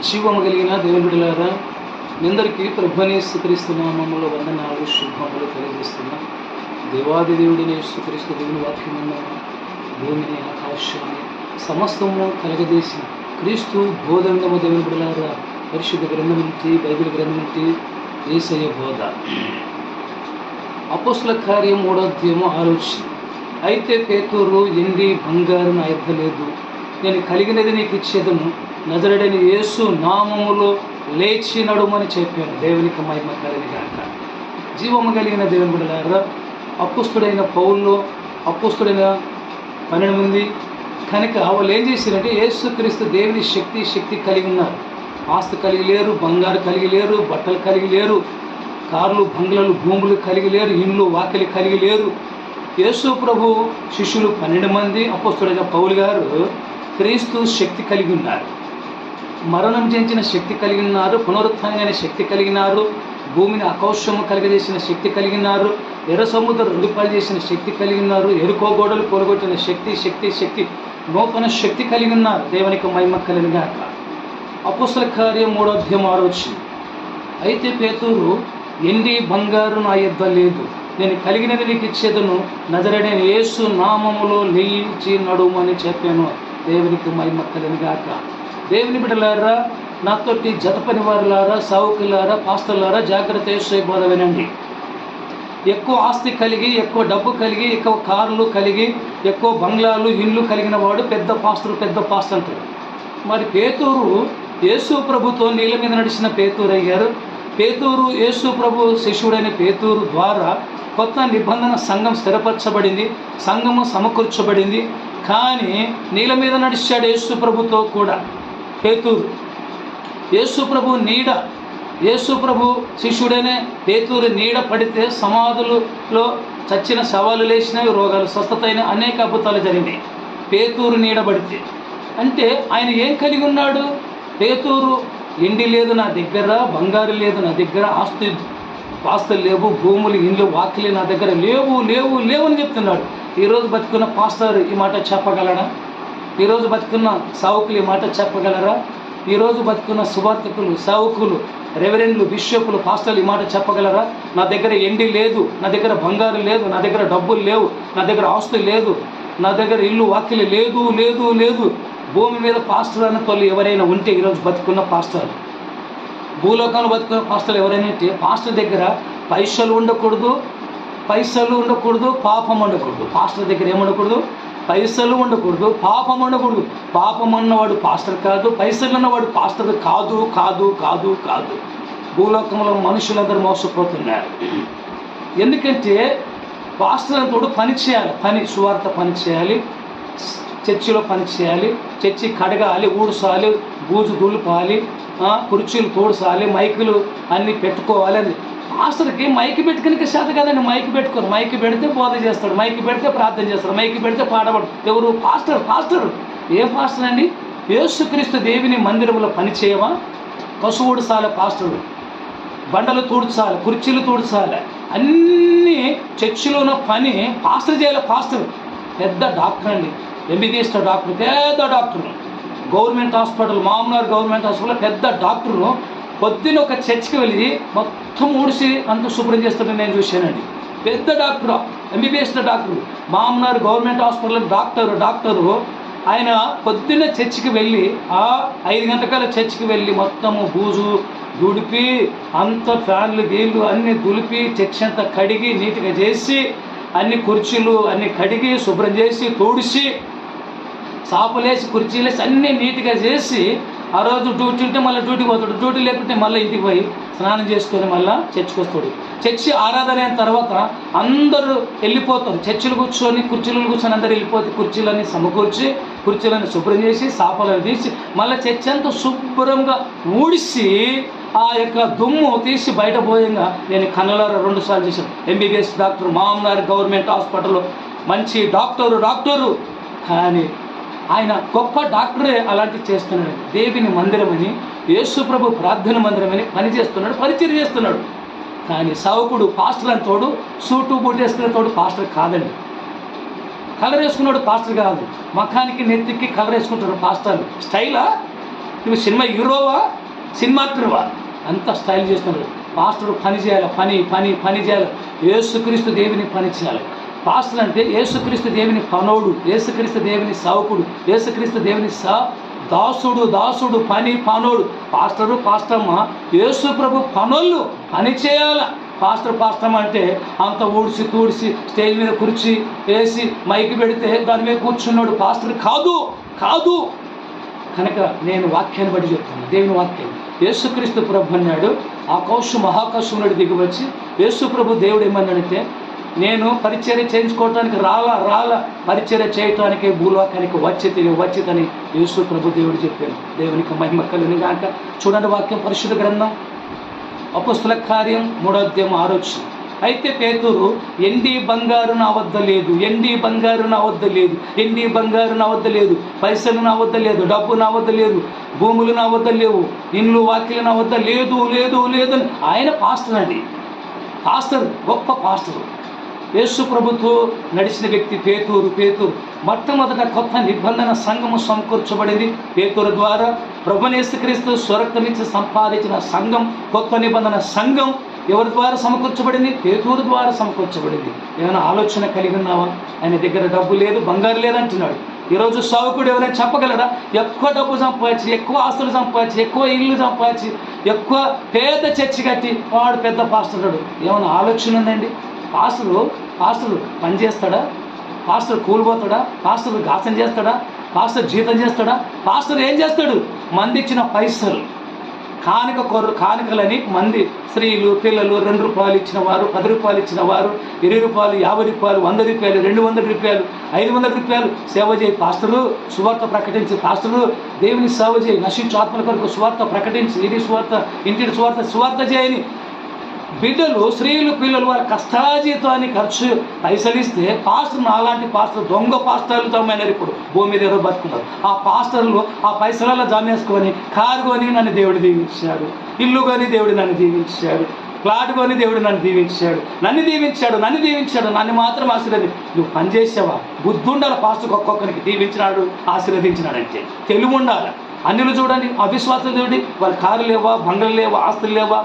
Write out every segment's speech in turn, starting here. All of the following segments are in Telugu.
జీవము కలిగిన దేవుని బిడ్డలారా నిందరికీ అందరికీ ప్రభుని యేసుక్రీస్తునామములో వందనాలు శుభములు తెలియజేస్తున్నా. దేవాది దేవుడిని యేసుక్రీస్తు దేవుని వాక్యమున్న భూమిని ఆకాశాన్ని సమస్తము కలగజేసిన క్రీస్తు బోధంగము దేవుని బిడలారా పరిశుద్ధ గ్రంథం నుంచి బైబిల్ గ్రంథం నుంచి ఏసయ్య బోధ. అపోస్ల కార్యం మూడోద్యమం అధ్యాయము అయితే పేతూరు ఎండి బంగారం నా నేను కలిగినది నీకు ఇచ్చేదను నజరడని యేసు నామములు లేచి నడుమని చెప్పాడు దేవునికి మహిమ కలిగిన జీవము కలిగిన దేవుని బిడ్డలారా అపుస్తుడైన పౌల్లో అపుస్తుడైన పన్నెండు మంది కనుక వాళ్ళు ఏం చేశారంటే యేసుక్రీస్తు దేవుని శక్తి శక్తి కలిగి ఉన్నారు. ఆస్తి కలిగి లేరు బంగారు కలిగి లేరు బట్టలు కలిగి లేరు కార్లు బంగ్లాలు భూములు కలిగి లేరు ఇండ్లు వాకిలి కలిగి లేరు. యేసు ప్రభు శిష్యులు పన్నెండు మంది అపస్తుడైన పౌలు గారు క్రీస్తు శక్తి కలిగి ఉన్నారు. మరణం చెంచిన శక్తి కలిగి ఉన్నారు పునరుత్థానమైన శక్తి కలిగినారు భూమిని అకౌశము కలిగజేసిన శక్తి కలిగినారు ఎర్ర సముద్ర రుడిపాలు చేసిన శక్తి కలిగినారు ఎరుకోగోడలు ఎరుకో గోడలు శక్తి శక్తి శక్తి నూతన శక్తి కలిగి దేవునికి మహిమ కలిగినాక అపుసల కార్యం మూడో అధ్యాయం అయితే పేతూరు ఎండి బంగారు నా యొద్ద లేదు. నేను కలిగినది నీకు ఇచ్చేదను. నజరడైన యేసు నామములో నిలిచి నడుమని చెప్పాను. దేవునికి మహిమ కలిగినగాక దేవుని బిడ్డలారా నాతోటి జత పని వారులారా సావుకులారా పాస్తలారా జాగ్రత్త యేసు బోధ వినండి. ఎక్కువ ఆస్తి కలిగి ఎక్కువ డబ్బు కలిగి ఎక్కువ కార్లు కలిగి ఎక్కువ బంగ్లాలు ఇల్లు కలిగిన వాడు పెద్ద పాస్తులు పెద్ద పాస్తు అంటాడు. మరి పేతూరు యేసు ప్రభుతో నీళ్ళ మీద నడిచిన పేతూరు అయ్యారు. పేతూరు యేసు ప్రభు శిష్యుడైన పేతూరు ద్వారా కొత్త నిబంధన సంఘం స్థిరపరచబడింది సంఘము సమకూర్చబడింది. కానీ నీళ్ళ మీద నడిచాడు యేసు ప్రభుతో కూడా. పేతూరు యేసుప్రభు నీడ. యేసుప్రభు శిష్యుడనే పేతూరు నీడ పడితే సమాధులలో చచ్చిన శవాలు లేచినవి రోగాలు స్వస్థత అయిన అనేక అద్భుతాలు జరిగినాయి. పేతూరు నీడ పడితే. అంటే ఆయన ఏం కలిగి ఉన్నాడు? పేతూరు ఎండి లేదు నా దగ్గర బంగారు లేదు నా దగ్గర ఆస్తి ఆస్తులు లేవు భూములు ఇండ్లు వాకిలు నా దగ్గర లేవు లేవు లేవు అని చెప్తున్నాడు. ఈరోజు బతుకున్న పాస్టర్ ఈ మాట చెప్పగలడా? ఈరోజు బతుకున్న సావుకులు ఈ మాట చెప్పగలరా? ఈరోజు బతుకున్న సువార్థకులు సావుకులు రెవరెండ్లు బిషపులు పాస్టర్లు ఈ మాట చెప్పగలరా? నా దగ్గర ఎండి లేదు నా దగ్గర బంగారు లేదు నా దగ్గర డబ్బులు లేవు నా దగ్గర ఆస్తులు లేదు నా దగ్గర ఇల్లు వాకిలి లేదు లేదు లేదు. భూమి మీద పాస్టర్ అన్న తొలి ఎవరైనా ఉంటే ఈరోజు బతుకున్న పాస్టర్ భూలోకంలో బతుకున్న పాస్టర్లు ఎవరైనా ఉంటే పాస్టర్ దగ్గర పైసలు ఉండకూడదు పైసలు ఉండకూడదు పాపం ఉండకూడదు. పాస్టర్ దగ్గర ఏముండకూడదు పైసలు ఉండకూడదు పాపం ఉండకూడదు. పాపం అన్నవాడు పాస్టర్ కాదు పైసలు అన్నవాడు పాస్టర్ కాదు కాదు కాదు కాదు. భూలోకంలో మనుషులందరూ మోసపోతున్నారు. ఎందుకంటే పాస్టర్ అంతోడు పని చేయాలి. పని సువార్త పని చేయాలి చర్చిలో పని చేయాలి చర్చి కడగాలి ఊడ్చాలి బూజు దులుపాలి కుర్చీలు తోడుసాలి మైకులు అన్నీ పెట్టుకోవాలి అని పాస్టర్కి మైక్ పెట్టుకునే శాత కాదండి మైక్ పెట్టుకోరు. మైక్ పెడితే బోధ చేస్తాడు మైక్ పెడితే ప్రార్థన చేస్తాడు మైక్ పెడితే పాడబడు. ఎవరు? Pastor pastor. ఏ పాస్టర్ అండి? యేసుక్రీస్తు దేవిని మందిరంలో పని చేయవా పశువుడు సాల పాస్టరు. బండలు తూడ్చాలి కుర్చీలు తూడ్చాలి. అన్నీ చర్చిలో ఉన్న పని పాస్టర్ చేయాలి పాస్టర్. పెద్ద డాక్టర్ అండి. ఎంబీబీఎస్ డాక్టర్ పెద్ద డాక్టర్. గవర్నమెంట్ హాస్పిటల్ మామూలు గవర్నమెంట్ హాస్పిటల్ పెద్ద డాక్టరు. పొద్దున్న ఒక చర్చికి వెళ్ళి మొత్తం ఊడిసి అంత శుభ్రం చేస్తుంటే నేను చూశానండి. పెద్ద డాక్టర్ ఎంబీబీఎస్ డాక్టర్ మామనారు గవర్నమెంట్ హాస్పిటల్ డాక్టర్ డాక్టరు. ఆయన పొద్దున్న చర్చికి వెళ్ళి ఆ ఐదు గంటకాల చర్చికి వెళ్ళి మొత్తము బూజు దుడిపి అంత ఫ్యాన్లు గీళ్ళు అన్ని దులిపి చర్చి అంతా కడిగి నీట్గా చేసి అన్ని కుర్చీలు అన్ని కడిగి శుభ్రం చేసి తోడిసి సాపులేసి కుర్చీలేసి అన్నీ నీట్గా చేసి ఆ రోజు డ్యూటీ ఉంటే మళ్ళీ డ్యూటీకి పోతాడు. డ్యూటీ లేకుంటే మళ్ళీ ఇంటికి పోయి స్నానం చేసుకొని మళ్ళీ చర్చికి వస్తాడు. చర్చి ఆరాధన అయిన తర్వాత అందరూ వెళ్ళిపోతారు. చర్చిలు కూర్చొని కుర్చీలు కూర్చొని అందరూ వెళ్ళిపోతే కుర్చీలన్నీ సమకూర్చి కుర్చీలను శుభ్రం చేసి సాపలను తీసి మళ్ళీ చర్చి అంతా శుభ్రంగా ఊడిసి ఆ యొక్క దుమ్ము తీసి బయట పోయంగా నేను కన్నలార రెండు సార్లు చేశాను. ఎంబీబీఎస్ డాక్టర్ మామగారు గవర్నమెంట్ హాస్పిటల్లో మంచి డాక్టరు డాక్టరు. కానీ ఆయన గొప్ప డాక్టరే అలాంటివి చేస్తున్నాడు. దేవిని మందిరమని యేసుప్రభు ప్రార్థన మందిరమని పని చేస్తున్నాడు పరిచయం చేస్తున్నాడు. కానీ సావుకుడు పాస్టర్లను తోడు సూటు బూట్ తోడు పాస్టర్ కాదండి. కలర్ వేసుకున్నాడు పాస్టర్ కాదు. మఖానికి నెత్తికి కలర్ వేసుకుంటాడు పాస్టర్లు స్టైలా? నువ్వు సినిమా హీరోవా? సినిమా యాక్టర్వా? అంత స్టైల్ చేస్తున్నాడు. పాస్టర్ పని చేయాలి పని పని పని చేయాలి. ఏసుక్రీస్తు దేవుని పని చేయాలి. పాస్టర్ అంటే యేసుక్రీస్తు దేవుని పనోడు యేసుక్రీస్తు దేవుని సావుకుడు యేసుక్రీస్తు దేవుని సా దాసుడు దాసుడు పని పనోడు. పాస్టరు పాస్టమ్మ యేసు ప్రభు పనోళ్ళు పని చేయాల. పాస్టర్ పాస్టమ్ అంటే అంత ఊడ్చి తూడ్చి స్టేజ్ మీద కుర్చీ వేసి మైకి పెడితే దాని మీద కూర్చున్నాడు పాస్టర్. కాదు కాదు. కనుక నేను వాక్యాన్ని బట్టి చెప్తాను దేవుని వాక్యం. యేసుక్రీస్తు ప్రభు అన్నాడు ఆకాశం మహాకాశం దిగి వచ్చి యేసు ప్రభు దేవుడు ఏమన్నాడంటే నేను పరిచర్య చేయించుకోవటానికి రాలా రాలా పరిచర్య చేయటానికి భూలోకానికి వచ్చి తిని యేసు ప్రభు దేవుడు చెప్పాను దేవునికి మహిమ కలిగిన గాక. చూడండి వాక్యం పరిశుద్ధ గ్రంథం. అపస్తుల కార్యం మూడోద్యమం ఆరోచన అయితే పేతురు ఎండి బంగారు నా వద్ద లేదు ఎండి బంగారు నా వద్ద లేదు ఎండి బంగారు నా వద్ద లేదు పైసలు నా వద్ద లేదు డబ్బు నా వద్ద లేదు భూములు నా వద్ద లేవు ఇండ్లు వాకిలు నా వద్ద లేదు లేదు లేదు అని ఆయన పాస్టర్ అండి. పాస్టర్ గొప్ప పాస్టర్. యేసు ప్రభుతో నడిచిన వ్యక్తి పేతూరు పేతూరు. మొట్టమొదట కొత్త నిబంధన సంఘము సమకూర్చబడింది. పేతూరు ద్వారా ప్రభునేసుక్రీస్తు స్వరక్తమించి సంపాదించిన సంఘం కొత్త నిబంధన సంఘం ఎవరి ద్వారా సమకూర్చబడింది? పేతూరు ద్వారా సమకూర్చబడింది. ఏమైనా ఆలోచన కలిగి ఉన్నావా? ఆయన దగ్గర డబ్బు లేదు బంగారు లేదంటున్నాడు ఈరోజు సావుకుడు ఎవరైనా చెప్పగలరా? ఎక్కువ డబ్బు సంపాదించి ఎక్కువ ఆస్తులు సంపాదించి ఎక్కువ ఇల్లు సంపాదించి ఎక్కువ పేద చర్చి కట్టి వాడు పెద్ద పాస్టర్ ఏమైనా ఆలోచన ఉందండి? పాస్టరు పాస్టర్ పని చేస్తాడా? పాస్టర్ కూలిపోతాడా? పాస్టర్ గాసం చేస్తాడా? పాస్టర్ జీతం చేస్తాడా? పాస్టర్ ఏం చేస్తాడు? మంది ఇచ్చిన పైసలు. కానుక కొర్రు కానుకలని మంది స్త్రీలు పిల్లలు రెండు రూపాయలు ఇచ్చిన వారు పది రూపాయలు ఇచ్చిన వారు ఇరవై రూపాయలు యాభై రూపాయలు వంద రూపాయలు రెండు వందల రూపాయలు ఐదు వందల రూపాయలు సేవ చేయి పాస్టరు. సువార్త ప్రకటించి పాస్టరు. దేవుని సేవ చేయి. నశించు ఆత్మల కొరకు సువార్త ప్రకటించి. ఇది సువార్త ఇంటి సువార్త సువార్త చేయని బిడ్డలు స్త్రీలు పిల్లలు వారి కష్టాజీతాన్ని ఖర్చు పైసలు ఇస్తే పాస్టర్ నాలాంటి పాస్టర్ దొంగ పాస్టర్లు తమ్మైనారు ఇప్పుడు. భూమి మీద ఎవరు బతుకున్నారు. ఆ పాస్టర్లు ఆ పైసలలో జమేసుకొని కారు కొని నన్ను దేవుడు దీవించాడు. ఇల్లు కొని దేవుడు నన్ను దీవించాడు. ప్లాట్ కొని దేవుడు నన్ను దీవించాడు. నన్ను దీవించాడు నన్ను దీవించాడు నన్ను మాత్రం ఆశీర్వది. నువ్వు పనిచేసావా బుద్ధుండాలి పాస్టర్ ఒక్కొక్కరికి. దీవించినాడు ఆశీర్వదించినాడంటే తెలుగు ఉండాలి. అన్నిలు చూడండి అవిశ్వాసం చూడండి. వాళ్ళ కారు లేవా బంగలు లేవా ఆస్తులు లేవా?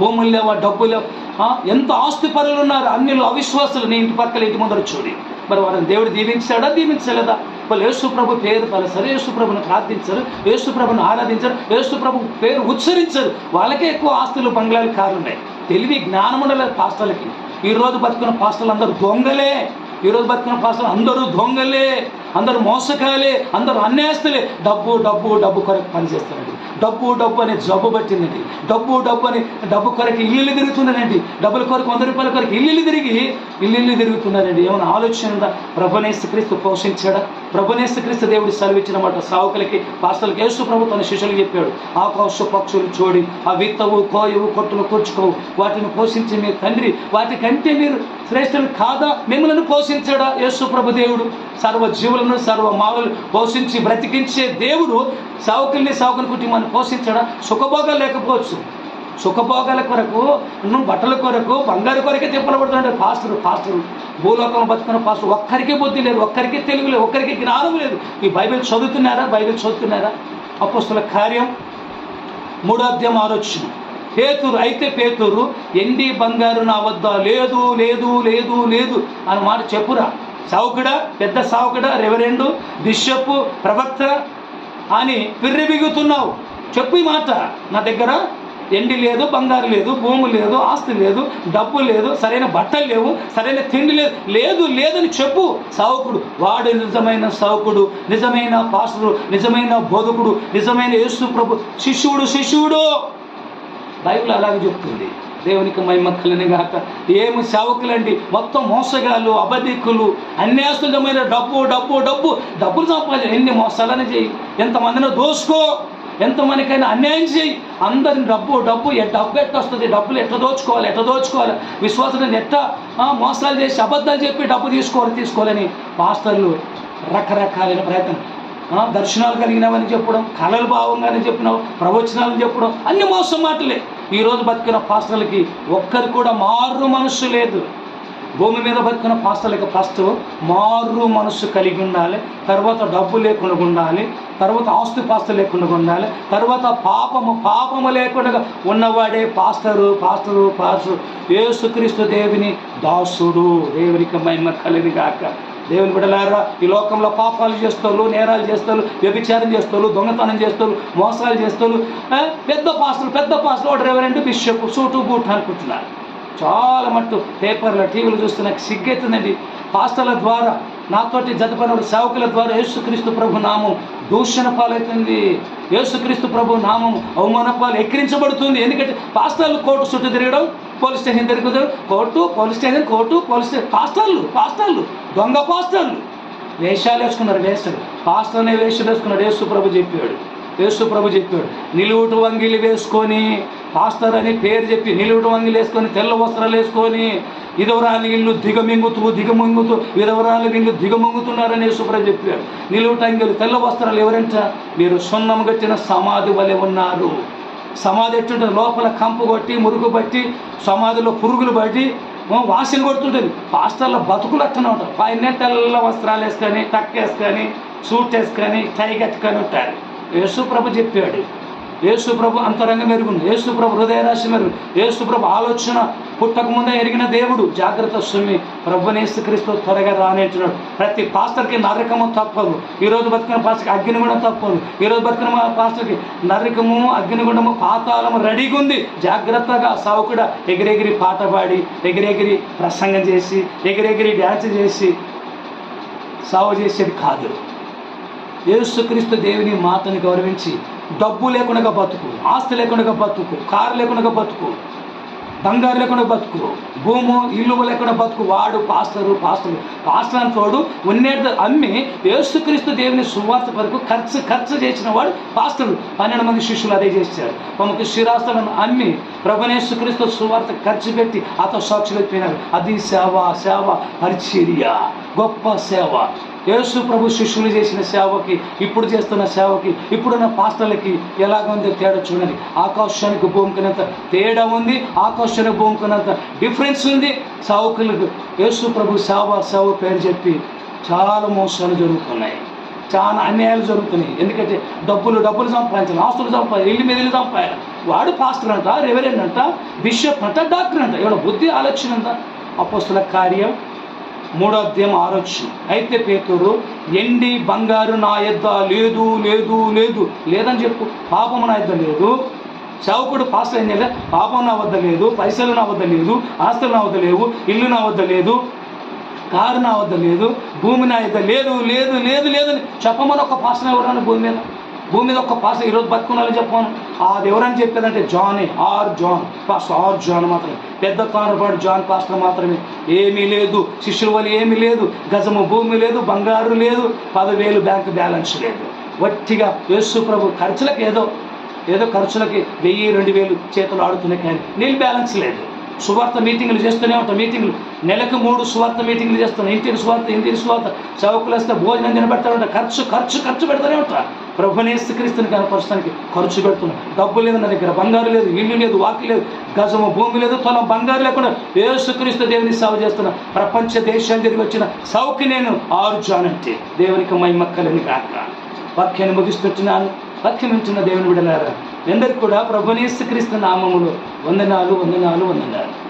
భూములు లేవా డబ్బు లేవా? ఎంత ఆస్తి పనులు ఉన్నారు? అన్ని అవిశ్వాసులు నీ ఇంటి పక్కల ఇంటి ముందర చూడి. మరి వారిని దేవుడు దీవించాడా? దీవించలేదా? వాళ్ళు యేసుప్రభు పేరు పలసరు యేసుప్రభుని ప్రార్థించరు యేసుప్రభుని ఆరాధించరు యేసుప్రభు పేరు ఉచ్చరించరు. వాళ్ళకే ఎక్కువ ఆస్తులు బంగ్లాలు కార్లు ఉన్నాయి. తెలివి జ్ఞానం ఉండలేదు పాస్టర్లకి. ఈ రోజు బతుకున్న పాస్టర్లు అందరూ దొంగలే. ఈరోజు బతుకున్న పాస్టర్లు అందరూ దొంగలే. అందరూ మోసకాలే అందరూ అన్యాస్తులే డబ్బు డబ్బు డబ్బు కొరకు పనిచేస్తారండి డబ్బు డబ్బు అనే జబ్బు పట్టిందండి. డబ్బు డబ్బు అని డబ్బు కొరకు ఇల్లు తిరుగుతున్నారండి. డబ్బుల కొరకు వంద రూపాయల కొరకు ఇల్లు తిరిగి ఇల్లు తిరుగుతున్నారండి. ఏమైనా ఆలోచన ఉందా? క్రీస్తు పోషించాడా? ప్రభునేసు క్రీస్తు దేవుడు సెలవిచ్చిన మాట సావుకులకి పాస్టర్లకి యేసు ప్రభు తన శిష్యులు చెప్పాడు. ఆకాశ పక్షులు చూడి ఆ విత్తవు కోయవు కొట్టులు కూర్చుకోవు. వాటిని పోషించి మీ తండ్రి వాటికంటే మీరు శ్రేష్ఠులు కాదా? మిమ్మల్ని పోషించాడా యేసుప్రభు దేవుడు? సర్వ జీవులను సర్వ మావులు పోషించి బ్రతికించే దేవుడు సావుకుల్ని సావుకుని కుటుంబాన్ని పోషించాడా? సుఖభోగాలు లేకపోవచ్చు. సుఖభోగాల కొరకు బట్టల కొరకు బంగారు కొరకే తిప్పలబడుతున్నాడు పాస్టర్ పాస్టర్. భూలోకం బతుకున్న పాస్టర్. ఒక్కరికి బుద్ధి లేదు ఒక్కరికి తెలుగు లేదు ఒక్కరికి జ్ఞానం లేదు. ఈ బైబిల్ చదువుతున్నారా? బైబిల్ చదువుతున్నారా? అపోస్తుల కార్యం మూడో అధ్యాయం ఆలోచన పేతురు అయితే పేతురు ఎండి బంగారు నా వద్ద లేదు లేదు లేదు లేదు అని మాట చెప్పురా. సావుకుడా? పెద్ద సావుకుడా? రెవరెండు? బిషప్? ప్రవక్త? అని పిర్రెబిగుతున్నావు. చెప్పు ఈ మాట. నా దగ్గర ఎండి లేదు బంగారు లేదు భూమి లేదు ఆస్తి లేదు డబ్బు లేదు సరైన బట్టలు లేవు సరైన తిండి లేదు లేదు లేదని చెప్పు. సావుకుడు వాడు నిజమైన సావుకుడు నిజమైన పాసుడు నిజమైన బోధకుడు నిజమైన యేసు ప్రభు శిష్యుడు శిష్యుడు. బైబిల్ అలాగే చెప్తుంది. దేవునికి మైమక్కలని గాక. ఏమి సేవకులండి? మొత్తం మోసగాళ్ళు అబద్ధికులు అన్యాస్తులమైన డబ్బు డబ్బు డబ్బు డబ్బులు సంపాదించి ఎన్ని మోసాలని చేయి ఎంతమందినో దోసుకో? ఎంతమందికైనా అన్యాయం చేయి అందరిని డబ్బు డబ్బు ఎ- డబ్బు ఎట్ట వస్తుంది డబ్బులు ఎట్లా దోచుకోవాలి? ఎట్లా దోచుకోవాలి? విశ్వాసాన్ని ఎట్ట ఆ, మోసాలు చేసి అబద్ధాలు చెప్పి డబ్బు తీసుకోవాలి తీసుకోవాలని మాస్టర్లు రకరకాలైన ప్రయత్నం దర్శనాలు కలిగినవని చెప్పడం కళలు భావంగానే చెప్పినావు ప్రవచనాలు చెప్పడం అన్ని మోసం మాటలే. ఈరోజు బతికిన పాస్టర్లకి ఒక్కరు కూడా మారు మనస్సు లేదు. భూమి మీద బతికిన పాస్టర్లకి ఫస్ట్ మారు మనస్సు కలిగి ఉండాలి తర్వాత డబ్బు లేకుండా ఉండాలి తర్వాత ఆస్తి పాస్త లేకుండా ఉండాలి తర్వాత పాపము పాపము లేకుండా ఉన్నవాడే పాస్టరు పాస్టరు పాస్టరు యేసుక్రీస్తు దేవుని దాసుడు దేవునికి మహిమ కలిగి కాక దేవుని బిడలారా ఈ లోకంలో పాపాలు చేస్తారు నేరాలు చేస్తారు వ్యభిచారం చేస్తారు దొంగతనం చేస్తారు మోసాలు చేస్తారు పెద్ద పాస్టర్లు పెద్ద పాస్టర్ ఒకటి రెవరెంట్ బిషప్ సూటు బూట్ అనుకుంటున్నారు. చాలా మట్టు పేపర్ల టీవీలు చూస్తే నాకు సిగ్గెత్తుందండి. పాస్టర్ల ద్వారా నాతోటి జతపడిన సేవకుల ద్వారా యేసుక్రీస్తు ప్రభు నామం దూషణ పాలవుతుంది. యేసుక్రీస్తు ప్రభు నామం అవమాన పాలు ఎక్కిరించబడుతుంది. ఎందుకంటే పాస్టర్లు కోర్టు చుట్టూ తిరగడం పోలీస్ స్టేషన్ తిరుగుతారు court police station court police station. పాస్టర్లు పాస్టర్లు దొంగ పాస్టర్లు. వేషాలు వేసుకున్నారు వేస్తాడు పాస్టర్ అనే వేషాలు వేసుకున్నాడు. యేసు ప్రభు చెప్పాడు. యేసు ప్రభు చెప్పాడు. నిలువుటు వంగిలు వేసుకొని పాస్టర్ అని పేరు చెప్పి నిలువుటు వంగిలు వేసుకొని తెల్ల వస్త్రాలు వేసుకొని విధవరాలు ఇల్లు దిగమింగుతూ దిగమింగుతూ విధవరాలు వీళ్ళు దిగమింగుతున్నారని యేసుప్రభు చెప్పాడు. నిలువుటంగిలు తెల్ల వస్త్రాలు ఎవరంట? మీరు సున్నం గట్టిన సమాధి వలె ఉన్నారు. సమాధి ఎట్టుంటుంది? లోపల కంపు కొట్టి మురుగు పట్టి సమాధిలో పురుగులు పట్టి వాసన కొడుతుంటుంది. పాస్టర్ల బతుకులు అట్టనే ఉంటారు పైన తెల్ల వస్త్రాలు వేసుకొని టక్ వేసుకొని సూట్ వేసుకొని టై కట్టుకొని ఉంటారు. యేసు ప్రభు చెప్పాడు యేసుప్రభు అంతరంగం మెరుగుంది యేసుప్రభు హృదయరాశి మెరుగు. యేసుప్రభు ఆలోచన పుట్టక ముందే ఎరిగిన దేవుడు. జాగ్రత్త సుమి. ప్రభునేసు క్రీస్తు త్వరగా రానేంటున్నాడు ప్రతి పాస్టర్కి నరకము తప్పదు. ఈరోజు బతికిన పాస్టర్కి అగ్నిగుణం తప్పదు. ఈరోజు బతికిన పాస్టర్కి నరకము అగ్నిగుణము పాతాళము రెడీగా ఉంది జాగ్రత్తగా సావుకుడ ఎగిరెగిరి పాట పాడి ఎగిరెగిరి ప్రసంగం చేసి ఎగిరెగిరి డ్యాన్స్ చేసి సాగు చేసేది కాదు. యేసుక్రీస్తు దేవుని మాతను గౌరవించి డబ్బు లేకుండా బతుకు ఆస్తి లేకుండా బతుకు కారు లేకుండా బతుకు బంగారు లేకుండా బతుకు భూము ఇల్లు లేకుండా బతుకు వాడు పాస్తరు పాస్తరు పాస్టర్ అని తోడు ఉన్నేది అమ్మి యేసుక్రీస్తు దేవుని సువార్త వరకు ఖర్చు ఖర్చు చేసిన వాడు పాస్తరు పన్నెండు మంది శిష్యులు అదే చేశారు. తమకు శిరాస్తులను అమ్మి ప్రభునేసుక్రీస్తు సువార్త ఖర్చు పెట్టి అతను సాక్షులు అయిపోయినారు అది సేవ సేవ పరిచర్య గొప్ప సేవ. యేసు ప్రభు శిష్యులు చేసిన సేవకి ఇప్పుడు చేస్తున్న సేవకి ఇప్పుడున్న పాస్టర్లకి ఎలాగుందో తేడా చూడండి. ఆకాశానికి భూమికినంత తేడా ఉంది ఆకాశానికి భూమికినంత డిఫరెన్స్ ఉంది. సేవకులకు యేసు ప్రభు సేవ సేవ పేరు చెప్పి చాలా మోసాలు జరుగుతున్నాయి. చాలా అన్యాయాలు జరుగుతున్నాయి. ఎందుకంటే డబ్బులు డబ్బులు సంపాదించాలి ఆస్తులు సంపాదించాలి ఇల్లు మీద ఇల్లు సంపాదించాలి. వాడు పాస్టర్ అంట రెవరెండ్ అంట బిషప్ అంట డాక్టర్ అంట. ఎవడ బుద్ధి ఆలోచన అంట. అపోస్తుల కార్యం మూడో అధ్యాయం ఆరోచన అయితే పేతురు ఎండి బంగారు నా యొద్ద లేదు లేదు లేదు లేదని చెప్పు. పాపము నా యొద్ద లేదు. చౌకుడు పాస్టర్ ఏం చేయలేదు పాపం నా వద్ద లేదు పైసలు నా వద్ద లేదు ఆస్తులు నా వద్ద లేవు ఇల్లు నా వద్ద లేదు కారు నా వద్ద లేదు భూమి నా వద్ద లేదు లేదు లేదు లేదని చెప్పమని ఒక పాస్టర్ ఎవరన్నా భూమి మీద? భూమి మీద ఒక పాస్టర్ ఈరోజు బతుకున్నారని చెప్పాను. అది ఎవరని చెప్పేదంటే జానే ఆర్ జాన్. పాస్టర్ ఆర్ జాన్ మాత్రమే. పెద్ద కానుపాడు జాన్ పాస్టర్ మాత్రమే. ఏమీ లేదు. శిష్యుల వల్ల ఏమీ లేదు. గజము భూమి లేదు. బంగారు లేదు. పదివేలు బ్యాంక్ బ్యాలెన్స్ లేదు. వట్టిగా యేసు ప్రభు ఖర్చులకు ఏదో ఏదో ఖర్చులకి వెయ్యి రెండు వేలు చేతులు ఆడుతున్నాయి కానీ నీళ్ళు బ్యాలెన్స్ లేదు. సువార్త మీటింగ్లు చేస్తూనే ఉంటాం. మీటింగ్లు నెలకు మూడు సువార్త మీటింగ్లు చేస్తున్నాం ఇంటికి సువార్త ఇంటికి సువార్త. చౌకులు వస్తే భోజనం తినబెడతా ఉంటా ఖర్చు ఖర్చు ఖర్చు పెడతానే ఉంటా. ప్రభునేస్తుక్రీస్తుని కనపరచడానికి ఖర్చు పెడుతున్నాం. డబ్బు లేదు నా దగ్గర బంగారు లేదు ఇల్లు లేదు వాకి లేదు గజము భూమి లేదు తొలం బంగారు లేకుండా ఏసుక్రీస్తు దేవుని సేవ చేస్తున్నా ప్రపంచ దేశాలు తిరిగి వచ్చిన సౌకి నేను ఆరు దేవునికి దేవునికి మైమక్కలని కాక వాక్యాన్ని ముగిస్తున్నాను వాక్యం వింటున్న దేవుని విడలేరా ఎందరికి కూడా ప్రభునేస్తుక్రీస్తు నామములు వందనాలు వందనాలు వందనాలు.